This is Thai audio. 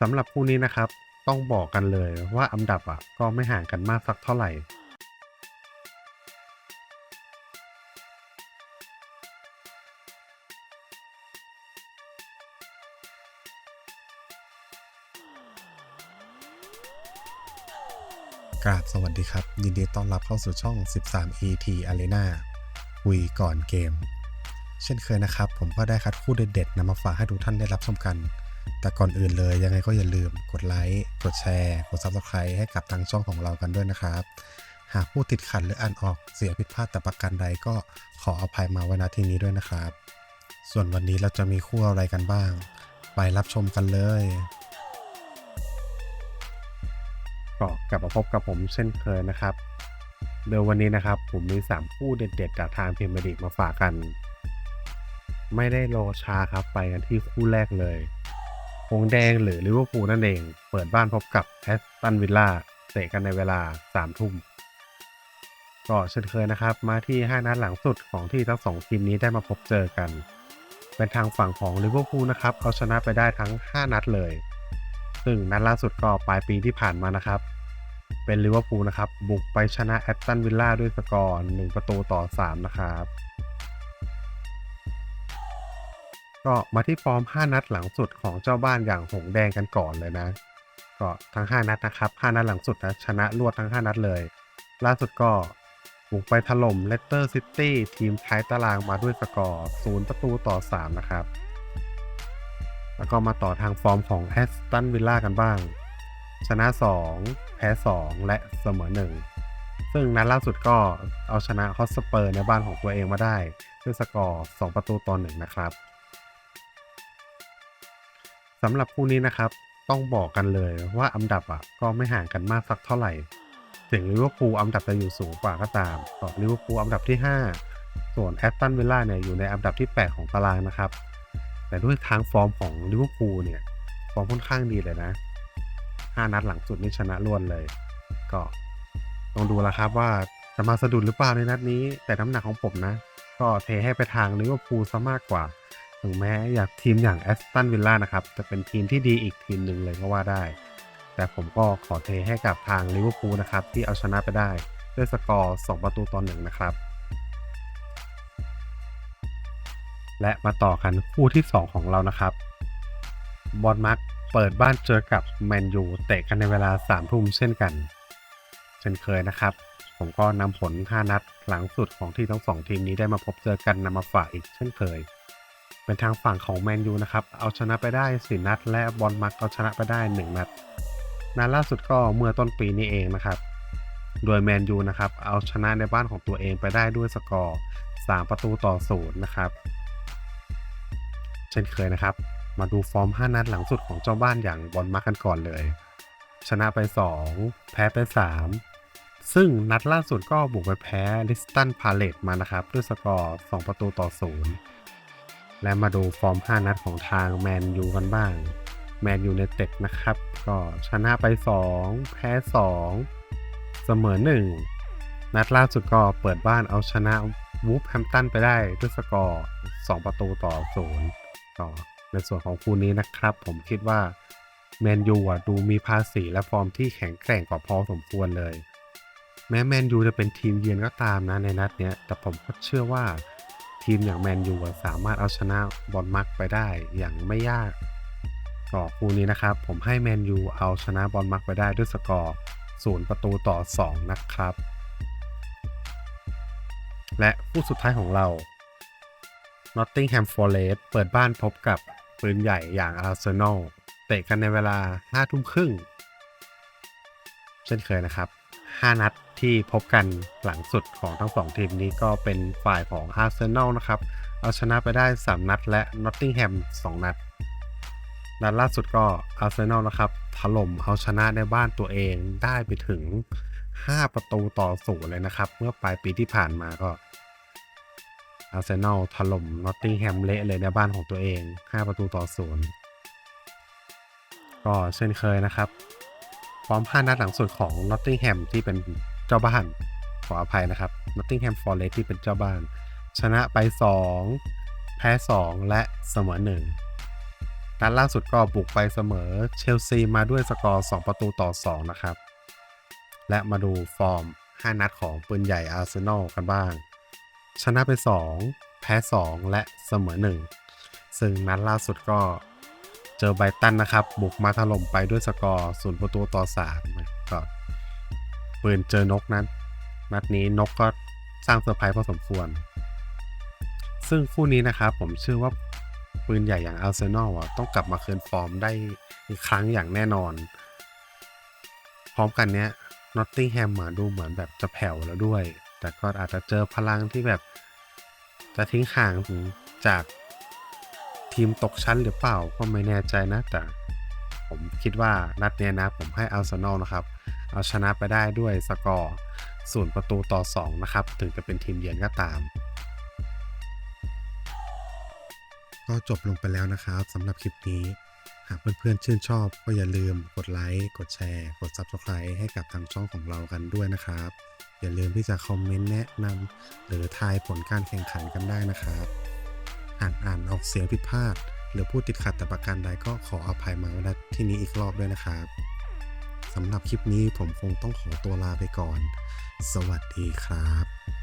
สำหรับคู่นี้นะครับ ต้องบอกกันเลยว่าอันดับอะก็ไม่ห่างกันมากสักเท่าไหร่กราบสวัสดีครับ ยินดีต้อนรับเข้าสู่ช่อง 13 ET Arena คุยก่อนเกม เช่นเคยนะครับ ผมก็ได้คัดคู่เด็ดๆนำมาฝากให้ทุกท่านได้รับชมกัน แต่ก่อนอื่นเลยยังไงก็อย่าลืมกดไลค์กดแชร์ กด Subscribe ให้กับทางช่องของเรากันด้วยนะครับ หากผู้ติดขัดหรืออ่านออกเสียผิดพลาดแต่ประการใดก็ขออภัยมาไว้ณที่นี้ด้วยนะครับ ส่วนวันนี้เราจะมีคู่อะไรกันบ้าง ไปรับชมกันเลยก็กลับมาพบกับผมเช่นเคยนะครับเดี๋ยววันนี้นะครับผมมี 3 คู่เด็ดๆจากทางเมียร์ลีกมาฝากกัน ไม่ได้รอช้าครับไปกันที่คู่แรกเลย หงแดงหรือลิเวอร์พูลนั่นเอง เปิดบ้านพบกับแอสตันวิลล่าเตะกันในเวลา3ทุ่มก็เช่นเคยนะครับ มาที่ 5 นัดหลังสุดของที่ทั้ง 2 ทีมนี้ได้มาพบเจอกัน เป็นทางฝั่งของลิเวอร์พูลนะครับเอาชนะไปได้ทั้ง 5 นัดเลย ซึ่งนัดล่าสุดก็ปลายปีที่ผ่านมานะครับ เป็นลิเวอร์พูลนะครับ บุกไปชนะแอตตันวิลล่าด้วยสกอร์1ประตูต่อ 3 นะครับ ก็มาที่ฟอร์ม 5 นัดหลังสุดของเจ้าบ้านอย่างหงแดงกันก่อนเลยนะ ก็ทั้ง 5 นัดนะครับ 5 นัดหลังสุดนะชนะรวดทั้ง 5 นัดเลย ล่าสุดก็บุกไปถล่มเลสเตอร์ซิตี้ทีมท้ายตารางมาด้วยสกอร์ 0 ประตูต่อ 3 นะครับ แล้วก็มาต่อทางฟอร์มของแอสตันวิลล่ากันบ้าง ชนะ 2 แพ้ 2 และเสมอ 1 ซึ่งนัดล่าสุดก็เอาชนะฮอสเปอร์ในบ้านของตัวเองมาได้ ด้วยสกอร์ 2 ประตูต่อ 1 นะครับำหรับคู่นี้นะครับ ต้องบอกกันเลยว่าอันดับอะก็ไม่ห่างกันมากสักเท่าไหร่ถึงลิเวอร์พูลอันดับจะอยู่สูงกว่าก็ตามก็ลิเวอร์พูลอันดับที่ 5 ส่วนแอสตันวิลล่าเนี่ยอยู่ในอันดับที่ 8 ของตารางนะครับ แต่ด้วยทางฟอร์มของลิเวอร์พูลเนี่ยฟอร์มค่อนข้างดีเลยนะ 5 นัดหลังสุดนี่ชนะรวดเลย ก็ต้องดูแล้วครับว่าจะมาสะดุดหรือเปล่าในนัดนี้ แต่น้ำหนักของผมนะ ก็เทให้ไปทางลิเวอร์พูลซะมากกว่า ถึงแม้อยากทีมอย่างแอสตันวิลล่านะครับ จะเป็นทีมที่ดีอีกทีมหนึ่งเลยก็ว่าได้ แต่ผมก็ขอเทให้กับทางลิเวอร์พูลนะครับ ที่เอาชนะไปได้ด้วยสกอร์ 2 ประตูต่อหนึ่งนะครับ และมาต่อกันคู่ที่ 2 ของเรานะครับ บอลมักเปิดบ้านเจอกับแมนยูเตะกันในเวลา3ทุ่มเช่นกัน เช่นเคยนะครับ ผมก็นำผล 5 นัดหลังสุดของที่ทั้ง2ทีมนี้ได้มาพบเจอกันนำมาฝากอีกเช่นเคย เป็นทางฝั่งของแมนยูนะครับ เอาชนะไปได้ 4 นัด และบอลมักเอาชนะไปได้ 1 นัด นัดล่าสุดก็เมื่อต้นปีนี้เองนะครับ โดยแมนยูนะครับ เอาชนะในบ้านของตัวเองไปได้ด้วยสกอร์ 3 ประตูต่อศูนย์นะครับ เช่นเคยนะครับ มาดูฟอร์ม 5 นัดหลังสุดของเจ้าบ้านอย่างบอลมาร์กกันก่อนเลย ชนะไป 2 แพ้ไป 3 ซึ่งนัดล่าสุดก็บุกไปแพ้ลิสตันพาเลตมานะครับ ด้วยสกอร์ 2 ประตูต่อ0 และมาดูฟอร์ม 5 นัดของทางแมนยูกันบ้าง แมนยูในเต็ดนะครับ ก็ชนะไป 2 แพ้ 2 เสมอ 1 นัดล่าสุดก็เปิดบ้านเอาชนะวูฟแฮมตันไปได้ด้วยสกอร์ 2 ประตูต่อ0ก็ในส่วนของคู่นี้นะครับ ผมคิดว่าแมนยูอะดูมีภาษีและฟอร์มที่แข็งแกร่งกว่าพอสมควรเลย แม้แมนยูจะเป็นทีมเยือนก็ตามนะในนัดเนี้ย แต่ผมก็เชื่อว่า ทีมอย่างแมนยูสามารถเอาชนะบอลมักไปได้อย่างไม่ยากก็คู่นี้นะครับ ผมให้แมนยูเอาชนะบอลมักไปได้ด้วยสกอร์ศูนย์ประตูต่อ 2 นะครับ และคู่สุดท้ายของเรา Nottingham Forest เปิดบ้านพบกับปืนใหญ่อย่าง Arsenal เตะกันในเวลา5ทุ่มครึ่งเช่นเคยนะครับ 5 นัดที่พบกันหลังสุดของทั้ง 2 ทีมนี้ก็เป็นฝ่ายของ Arsenal นะครับ เอาชนะไปได้ 3 นัดและ Nottingham 2นัด นัดล่าสุดก็ Arsenal นะครับ ถล่มเอาชนะในบ้านตัวเองได้ไปถึง 5 ประตูต่อศูนย์เลยนะครับ เมื่อปลายปีที่ผ่านมาก็อาร์เซนอลถล่มนอตติงแฮมเละเลยในบ้านของตัวเอง 5 ประตูต่อศูนย์ก็เช่นเคยนะครับ ฟอร์ม 5 นัดหลังสุดของนอตติงแฮมที่เป็นเจ้าบ้าน ขออภัยนะครับนอตติงแฮมฟอร์เรสที่เป็นเจ้าบ้าน ชนะไป 2 แพ้ 2 และเสมอ1นัดล่าสุดก็บุกไปเสมอเชลซีมาด้วยสกอร์ 2 ประตูต่อ 2 นะครับ และมาดูฟอร์ม 5 นัดของปืนใหญ่อาร์เซนอลกันบ้าง ชนะไป 2 แพ้ 2 และเสมอ 1 ซึ่งนัดล่าสุดก็ เจอไบตันนะครับ บุกมาถล่มไปด้วยสกอร์ศูนย์ประตูต่อ3นะก็ปืนเจอนกนั้น นัดนี้นกก็สร้างเซอร์ไพรส์พอสมควร ซึ่งคู่นี้นะครับผมเชื่อว่าปืนใหญ่อย่างอาร์เซนอลต้องกลับมาคืนฟอร์มได้อีกครั้งอย่างแน่นอน พร้อมกันเนี้ยนอตติงแฮมดูเหมือนแบบจะแผ่วแล้วด้วย แต่ก็อาจจะเจอพลังที่แบบ จะทิ้งห่างจาก ทีมตกชั้นหรือเปล่าก็ไม่แน่ใจนะ แต่ผมคิดว่านัดเนี้ยนะ ผมให้อาร์เซนอลนะครับ เอาชนะไปได้ด้วยสกอร์ศูนย์ประตูต่อ 2 นะครับ ถึงจะเป็นทีมเยือนก็ตาม ก็จบลงไปแล้วนะครับสำหรับคลิปนี้ หากเพื่อนๆชื่นชอบก็อย่าลืมกดไลค์กดแชร์ กด Subscribe ให้กับทางช่องของเรากันด้วยนะครับ อย่าลืมที่จะคอมเมนต์แนะนำหรือทายผลการแข่งขันกันได้นะครับ หากอ่านออกเสียงผิดพลาด หรือพูดติดขัดแต่ประการใดก็ขออภัยมาณที่นี้อีกรอบด้วยนะครับสำหรับคลิปนี้ผมคงต้องขอตัวลาไปก่อน สวัสดีครับ